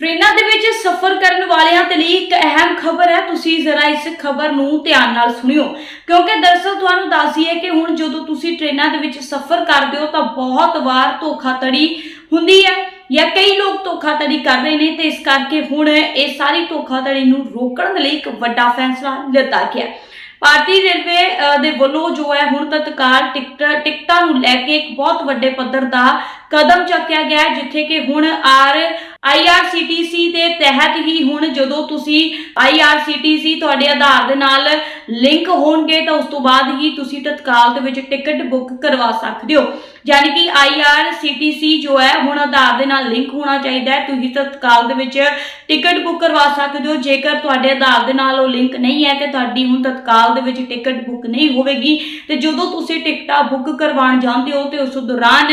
ਟ੍ਰੇਨਾਂ ਦੇ ਵਿੱਚ ਸਫ਼ਰ ਕਰਨ ਵਾਲਿਆਂ ਦੇ ਲਈ ਇੱਕ ਅਹਿਮ ਖਬਰ ਹੈ। ਤੁਸੀਂ ਜ਼ਰਾ ਇਸ ਖਬਰ ਨੂੰ ਧਿਆਨ ਨਾਲ ਸੁਣਿਓ। ਕਿਉਂਕਿ ਦਰਅਸਲ ਤੁਹਾਨੂੰ ਦੱਸ ਦਈਏ ਕਿ ਹੁਣ ਜਦੋਂ ਤੁਸੀਂ ਟ੍ਰੇਨਾਂ ਦੇ ਵਿੱਚ ਸਫ਼ਰ ਕਰਦੇ ਹੋ ਤਾਂ ਬਹੁਤ ਵਾਰ ਧੋਖਾਧੜੀ ਹੁੰਦੀ ਹੈ ਜਾਂ ਕਈ ਲੋਕ ਧੋਖਾਧੜੀ ਕਰ ਰਹੇ ਨੇ ਤੇ ਇਸ ਕਰਕੇ ਹੁਣ ਇਹ ਸਾਰੀ ਧੋਖਾਧੜੀ ਨੂੰ ਰੋਕਣ ਦੇ ਲਈ ਇੱਕ ਵੱਡਾ ਫੈਸਲਾ ਲਿੱਤਾ ਗਿਆ। ਭਾਰਤੀ ਰੇਲਵੇ ਦੇ ਵੱਲੋਂ ਜੋ ਹੈ ਹੁਣ ਤਤਕਾਲ ਟਿਕਟ, ਟਿਕਟਾਂ ਨੂੰ ਲੈ ਕੇ ਇੱਕ ਬਹੁਤ ਵੱਡੇ ਪੱਧਰ ਦਾ ਕਦਮ ਚੱਕਿਆ ਗਿਆ ਜਿੱਥੇ ਕਿ ਹੁਣ ਆਰ ਆਈਆਰਸੀਟੀਸੀ ਦੇ ਤਹਿਤ ਹੀ ਹੁਣ ਜਦੋਂ ਤੁਸੀਂ ਆਈਆਰਸੀਟੀਸੀ ਤੁਹਾਡੇ ਆਧਾਰ ਦੇ ਨਾਲ ਲਿੰਕ ਹੋਣਗੇ ਤਾਂ ਉਸ ਤੋਂ ਬਾਅਦ ਹੀ ਤੁਸੀਂ ਤਤਕਾਲ ਦੇ ਵਿੱਚ ਟਿਕਟ ਬੁੱਕ ਕਰਵਾ ਸਕਦੇ ਹੋ। ਯਾਨੀ ਕਿ ਆਈਆਰਸੀਟੀਸੀ ਜੋ ਹੈ, ਹੁਣ ਆਧਾਰ ਦੇ ਨਾਲ ਲਿੰਕ ਹੋਣਾ ਚਾਹੀਦਾ ਹੈ। ਤੁਸੀਂ ਤਤਕਾਲ ਦੇ ਵਿੱਚ ਟਿਕਟ ਬੁੱਕ ਕਰਵਾ ਸਕਦੇ ਹੋ। ਜੇਕਰ ਤੁਹਾਡੇ ਆਧਾਰ ਦੇ ਨਾਲ ਉਹ ਲਿੰਕ ਨਹੀਂ ਹੈ ਤੇ ਤੁਹਾਡੀ ਹੁਣ ਤਤਕਾਲ ਦੇ ਵਿੱਚ ਟਿਕਟ ਬੁੱਕ ਨਹੀਂ ਹੋਵੇਗੀ। ਤੇ ਜਦੋਂ ਤੁਸੀਂ ਟਿਕਟਾਂ ਬੁੱਕ ਕਰਵਾਉਣ ਜਾਂਦੇ ਹੋ ਤੇ ਉਸ ਦੌਰਾਨ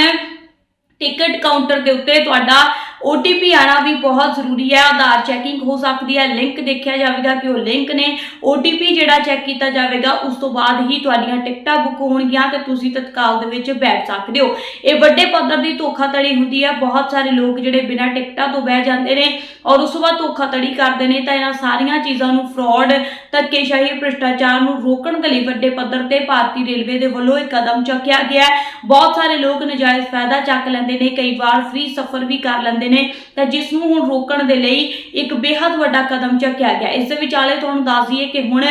ਟਿਕਟ ਕਾਊਂਟਰ ਦੇ ਉੱਤੇ ਤੁਹਾਡਾ OTP ਆਣਾ ਵੀ ਬਹੁਤ ਜ਼ਰੂਰੀ ਹੈ, ਆਧਾਰ ਚੈਕਿੰਗ ਹੋ ਸਕਦੀ ਹੈ ਲਿੰਕ ਦੇਖਿਆ ਜਾਵੇਗਾ ਕਿ ਉਹ ਲਿੰਕ ਨੇ। OTP ਜਿਹੜਾ ਚੈੱਕ ਕੀਤਾ ਜਾਵੇਗਾ, ਉਸ ਤੋਂ ਬਾਅਦ ਹੀ ਤੁਹਾਡੀਆਂ ਟਿਕਟਾਂ ਬੁੱਕ ਹੋਣਗੀਆਂ ਤੇ ਤੁਸੀਂ ਤਤਕਾਲ ਦੇ ਵਿੱਚ ਬੈਠ ਸਕਦੇ ਹੋ। ਇਹ ਵੱਡੇ ਪੱਧਰ ਦੀ ਧੋਖਾਧੜੀ ਹੁੰਦੀ ਹੈ, ਬਹੁਤ ਸਾਰੇ ਲੋਕ ਜਿਹੜੇ ਬਿਨਾਂ ਟਿਕਟਾਂ ਤੋਂ ਬਹਿ ਜਾਂਦੇ ਨੇ ਔਰ ਉਸ ਤੋਂ ਬਾਅਦ ਧੋਖਾਧੜੀ ਕਰਦੇ ਨੇ ਤਾਂ ਇਹਨਾਂ ਸਾਰੀਆਂ ਚੀਜ਼ਾਂ ਨੂੰ ਫਰਾਡ ਧੱਕੇਸ਼ਾਹੀ, ਭ੍ਰਿਸ਼ਟਾਚਾਰ ਨੂੰ ਰੋਕਣ ਦੇ ਲਈ ਵੱਡੇ ਪੱਧਰ ਤੇ ਭਾਰਤੀ ਰੇਲਵੇ ਦੇ ਵੱਲੋਂ ਇਹ ਕਦਮ ਚੁੱਕਿਆ ਗਿਆ ਹੈ। ਬਹੁਤ ਸਾਰੇ ਲੋਕ ਨਜਾਇਜ਼ ਫਾਇਦਾ ਚੱਕ ਲੈਂਦੇ ਨੇ, ਕਈ ਵਾਰ ਫ੍ਰੀ ਸਫ਼ਰ ਵੀ ਕਰ ਲੈਂਦੇ ਨੇ, ਤਾਂ ਜਿਸ ਨੂੰ ਹੁਣ ਰੋਕਣ ਦੇ ਲਈ ਇੱਕ ਬੇਹੱਦ ਵੱਡਾ ਕਦਮ ਚੱਕਿਆ ਗਿਆ। ਇਸ ਦੇ ਵਿਚਾਲੇ ਤੁਹਾਨੂੰ ਦੱਸ ਦਈਏ ਕਿ ਹੁਣ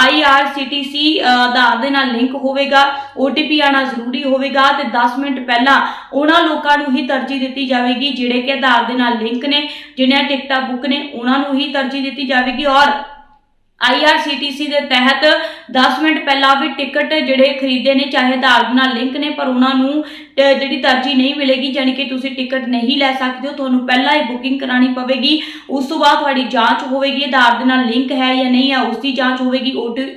ਆਈਆਰਸੀਟੀਸੀ ਆਧਾਰ ਦੇ ਨਾਲ ਲਿੰਕ ਹੋਵੇਗਾ OTP ਆਣਾ ਜ਼ਰੂਰੀ ਹੋਵੇਗਾ ਤੇ 10 ਮਿੰਟ ਪਹਿਲਾਂ ਉਹਨਾਂ ਲੋਕਾਂ ਨੂੰ ਹੀ ਤਰਜੀਹ ਦਿੱਤੀ ਜਾਵੇਗੀ ਜਿਹੜੇ ਕਿ ਆਧਾਰ ਦੇ ਨਾਲ ਲਿੰਕ ਨੇ, ਜਿਨ੍ਹਾਂ ਟਿਕਟਾਂ ਬੁੱਕ ਨੇ, ਉਹਨਾਂ ਨੂੰ ਹੀ ਤਰਜੀਹ ਦਿੱਤੀ ਜਾਵੇਗੀ ਔਰ IRCTC ਦੇ ਤਹਿਤ 10 ਮਿੰਟ ਪਹਿਲਾਂ ਵੀ ਟਿਕਟ ਜਿਹੜੇ ਖਰੀਦੇ ਨੇ, ਚਾਹੇ ਆਧਾਰ ਦੇ ਨਾਲ ਲਿੰਕ ਨੇ, ਪਰ ਉਹਨਾਂ ਨੂੰ ਟ- ਜਿਹੜੀ ਤਰਜੀਹ ਨਹੀਂ ਮਿਲੇਗੀ ਯਾਨੀ ਕਿ ਤੁਸੀਂ ਟਿਕਟ ਨਹੀਂ ਲੈ ਸਕਦੇ ਹੋ, ਤੁਹਾਨੂੰ ਪਹਿਲਾਂ ਹੀ ਬੁਕਿੰਗ ਕਰਾਣੀ ਪਵੇਗੀ। ਉਸ ਤੋਂ ਬਾਅਦ ਤੁਹਾਡੀ ਜਾਂਚ ਹੋਵੇਗੀ, ਆਧਾਰ ਦੇ ਨਾਲ ਲਿੰਕ ਹੈ ਜਾਂ ਨਹੀਂ ਹੈ, ਉਸ ਦੀ ਜਾਂਚ ਹੋਵੇਗੀ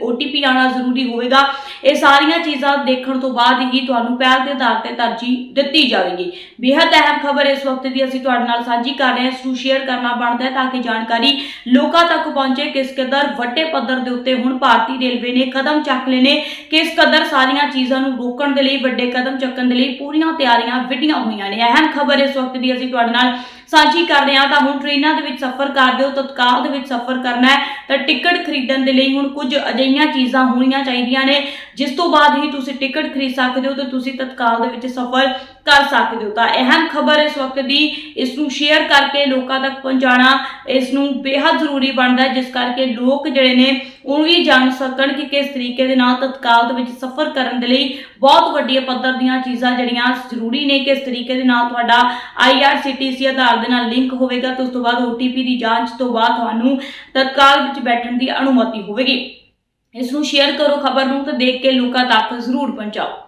OTP ਆਣਾ ਜ਼ਰੂਰੀ ਹੋਵੇਗਾ। ਇਹ ਸਾਰੀਆਂ ਚੀਜ਼ਾਂ ਦੇਖਣ ਤੋਂ ਬਾਅਦ ਹੀ ਤੁਹਾਨੂੰ ਪਹਿਲ ਦੇ ਆਧਾਰ ਤੇ ਤਰਜੀਹ ਦਿੱਤੀ ਜਾਵੇਗੀ। ਬੇਹੱਦ ਅਹਿਮ ਖਬਰ ਇਸ ਵਕਤ ਦੀ ਅਸੀਂ ਤੁਹਾਡੇ ਨਾਲ ਸਾਂਝੀ ਕਰ ਰਹੇ ਹਾਂ, ਇਸ ਨੂੰ ਸ਼ੇਅਰ ਕਰਨਾ ਬਣਦਾ ਹੈ ਤਾਂ ਕਿ ਜਾਣਕਾਰੀ ਲੋਕਾਂ ਤੱਕ ਪਹੁੰਚੇ, ਕਿਸ ਕਦਰ ਵੱਡੇ ਪੱਧਰ ਦੇ ਉੱਤੇ ਹੁਣ ਭਾਰਤੀ ਰੇਲਵੇ ਨੇ ਕਦਮ ਚੱਕ ਲਏ ਨੇ ਕਿਸ ਕਦਰ ਸਾਰੀਆਂ ਚੀਜ਼ਾਂ ਨੂੰ ਰੋਕਣ ਦੇ ਲਈ, ਵੱਡੇ ਕਦਮ ਚੱਕਣ ਦੇ ਲਈ ਪੂਰੀਆਂ ਤਿਆਰੀਆਂ ਵਿੱਢੀਆਂ ਹੋਈਆਂ ਨੇ। ਅਹਿਮ ਖਬਰ ਇਸ ਵਕਤ ਦੀ ਅਸੀਂ ਤੁਹਾਡੇ ਨਾਲ ਸਾਂਝੀ ਕਰਦੇ ਹਾਂ ਤਾਂ ਹੁਣ ਟ੍ਰੇਨਾਂ ਦੇ ਵਿੱਚ ਸਫ਼ਰ ਕਰਦੇ ਹੋ ਤਤਕਾਲ ਦੇ ਵਿੱਚ ਸਫ਼ਰ ਕਰਨਾ ਹੈ। ਤਾਂ ਟਿਕਟ ਖਰੀਦਣ ਦੇ ਲਈ ਹੁਣ ਕੁਝ ਅਜਿਹੀਆਂ ਚੀਜ਼ਾਂ ਹੋਣੀਆਂ ਚਾਹੀਦੀਆਂ ਨੇ, ਜਿਸ ਤੋਂ ਬਾਅਦ ਹੀ ਤੁਸੀਂ ਟਿਕਟ ਖਰੀਦ ਸਕਦੇ ਹੋ ਤੇ ਤੁਸੀਂ ਤਤਕਾਲ ਦੇ ਵਿੱਚ ਸਫ਼ਰ ਕਰ ਸਕਦੇ ਹੋ। ਤਾਂ ਅਹਿਮ ਖਬਰ ਇਸ ਵਕਤ ਦੀ ਇਸ ਨੂੰ ਸ਼ੇਅਰ ਕਰਕੇ ਲੋਕਾਂ ਤੱਕ ਪਹੁੰਚਾਉਣਾ ਇਸ ਨੂੰ ਬੇहद ਜ਼ਰੂਰੀ ਬਣਦਾ ਹੈ, ਜਿਸ ਕਰਕੇ ਲੋਕ ਜਿਹੜੇ ਨੇ ਉਹ ਵੀ ਜਾਣ ਸਕਣ ਕਿ ਕਿਸ ਤਰੀਕੇ ਦੇ ਨਾਲ ਤਤਕਾਲ ਦੇ ਵਿੱਚ ਸਫ਼ਰ ਕਰਨ ਦੇ ਲਈ ਬਹੁਤ ਵੱਡੀਆਂ ਪੱਧਰ ਦੀਆਂ ਚੀਜ਼ਾਂ ਜਿਹੜੀਆਂ ਜ਼ਰੂਰੀ ਨੇ, ਕਿਸ ਤਰੀਕੇ ਦੇ ਨਾਲ ਤੁਹਾਡਾ IRCTC ਆਧਾਰ ਦੇ ਨਾਲ ਲਿੰਕ ਹੋਵੇਗਾ ਤੇ ਉਸ ਤੋਂ ਬਾਅਦ OTP ਦੀ ਜਾਂਚ ਤੋਂ ਬਾਅਦ ਤੁਹਾਨੂੰ ਤਤਕਾਲ ਵਿੱਚ ਬੈਠਣ ਦੀ ਅਨੁਮਤੀ ਹੋਵੇਗੀ। ਇਸ ਨੂੰ ਸ਼ੇਅਰ ਕਰੋ ਖਬਰ ਨੂੰ ਤੇ ਦੇਖ ਕੇ ਲੋਕਾਂ ਤੱਕ ਜ਼ਰੂਰ ਪਹੁੰਚਾਓ।